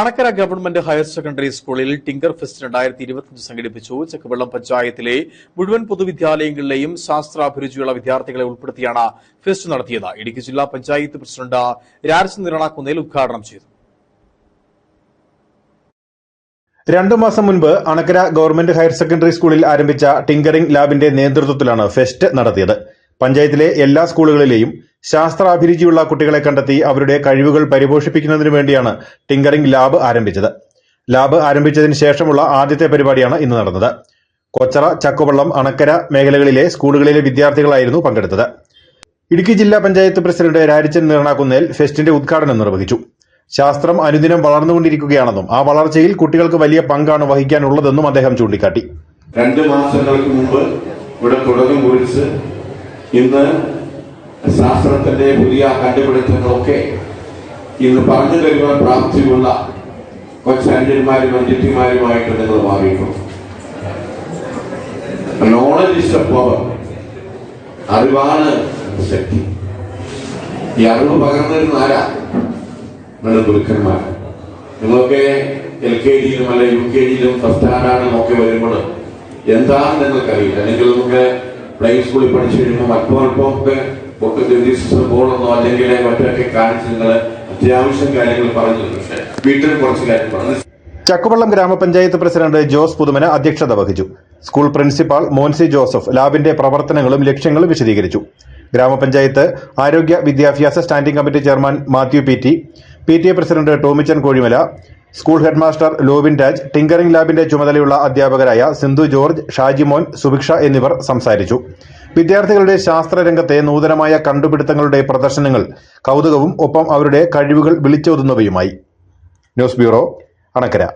Anakkara government higher secondary സ്കൂളിൽ tinker fest രണ്ടായിരത്തി ഇരുപത്തിയഞ്ച് സംഘടിപ്പിച്ചു. ചക്കവെള്ളം പഞ്ചായത്തിലെ മുഴുവൻ പൊതുവിദ്യാലയങ്ങളിലെയും ശാസ്ത്രാഭിരുചിയുള്ള വിദ്യാർത്ഥികളെ ഉൾപ്പെടുത്തിയാണ് ഫെസ്റ്റ് നടത്തിയത്. ഇടുക്കി ജില്ലാ പഞ്ചായത്ത് പ്രസിഡന്റ് രാജചന്ദ്രണ കുന്നേൽ ഉദ്ഘാടനം ചെയ്തു. രണ്ടു മാസം മുൻപ് അണക്കര ഗവൺമെന്റ് ഹയർ സെക്കൻഡറി സ്കൂളിൽ ആരംഭിച്ച ടിങ്കറിംഗ് ലാബിന്റെ നേതൃത്വത്തിലാണ് ഫെസ്റ്റ് നടത്തിയത്. പഞ്ചായത്തിലെ എല്ലാ സ്കൂളുകളിലെയും ശാസ്ത്രാഭിരുചിയുള്ള കുട്ടികളെ കണ്ടെത്തി അവരുടെ കഴിവുകൾ പരിപോഷിപ്പിക്കുന്നതിനു വേണ്ടിയാണ് ടിങ്കറിംഗ് ലാബ് ആരംഭിച്ചത്. ലാബ് ആരംഭിച്ചതിന് ശേഷമുള്ള ആദ്യത്തെ പരിപാടിയാണ് ഇന്ന് നടന്നത്. കൊച്ചറ ചക്കുവള്ളം അണക്കര മേഖലകളിലെ സ്കൂളുകളിലെ വിദ്യാർത്ഥികളായിരുന്നു പങ്കെടുത്തത്. ഇടുക്കി ജില്ലാ പഞ്ചായത്ത് പ്രസിഡന്റ് രാരിച്ചൻ നീർണാക്കുന്നേൽ ഫെസ്റ്റിന്റെ ഉദ്ഘാടനം നിർവഹിച്ചു. ശാസ്ത്രം അനുദിനം വളർന്നുകൊണ്ടിരിക്കുകയാണെന്നും ആ വളർച്ചയിൽ കുട്ടികൾക്ക് വലിയ പങ്കാണ് വഹിക്കാനുള്ളതെന്നും അദ്ദേഹം ചൂണ്ടിക്കാട്ടി. രണ്ട് മാസങ്ങൾക്ക് മുമ്പ് ഇവിടെ തുടക്കം കുറിച്ച് ഇന്ന് ശാസ്ത്രത്തിന്റെ പുതിയ കണ്ടുപിടുത്തങ്ങളൊക്കെ ഇന്ന് പറഞ്ഞു തരുവാൻ പ്രാപ്തിയുള്ള കൊച്ചന്യന്മാരും അഞ്ചിറ്റിമാരുമായിട്ട് നിങ്ങൾ മാറിയിട്ടുണ്ട് നോളജ് പവർ അറിവാണ് ശക്തി. ഈ അറിവ് പകർന്നിരുന്ന ആരാ? നമ്മുടെ ഗുരുക്കന്മാർ. നിങ്ങളൊക്കെ എൽ കെ ജിയിലും അല്ലെ യു കെ ജിയിലും ഫസ്റ്റ് സ്റ്റാൻഡേർഡിലും ഒക്കെ വരുമ്പോൾ എന്താണെന്ന് നിങ്ങൾക്കറിയില്ല. അല്ലെങ്കിൽ നമുക്ക് പ്ലേ സ്കൂളിൽ പഠിച്ചു കഴിയുമ്പോൾ അല്പം അല്പം ഒക്കെ ഗതിസ് ബോളെന്നോ അല്ലെങ്കിൽ മറ്റൊക്കെ കാണിച്ച് നിങ്ങൾ അത്യാവശ്യം കാര്യങ്ങൾ പറഞ്ഞു പക്ഷേ വീട്ടിൽ കുറച്ച് കാര്യം പറഞ്ഞു. ചക്കുവള്ളം ഗ്രാമപഞ്ചായത്ത് പ്രസിഡന്റ് ജോസ് പുതുമന അധ്യക്ഷത വഹിച്ചു. സ്കൂൾ പ്രിൻസിപ്പാൾ മോൻസി ജോസഫ് ലാബിന്റെ പ്രവർത്തനങ്ങളും ലക്ഷ്യങ്ങളും വിശദീകരിച്ചു. ഗ്രാമപഞ്ചായത്ത് ആരോഗ്യ വിദ്യാഭ്യാസ standing committee chairman Mathew P T P T A president Tomichan Kozhimala school headmaster Lobin Raj tinkering ലാബിന്റെ ചുമതലയുള്ള അധ്യാപകരായ സിന്ധു ജോർജ് ഷാജിമോൻ സുഭിക്ഷ എന്നിവർ സംസാരിച്ചു. വിദ്യാർത്ഥികളുടെ ശാസ്ത്രരംഗത്തെ നൂതനമായ കണ്ടുപിടുത്തങ്ങളുടെ പ്രദർശനങ്ങൾ കൗതുകവും ഒപ്പം അവരുടെ കഴിവുകൾ വിളിച്ചോതുന്നവയുമായി. News bureau Anakkara.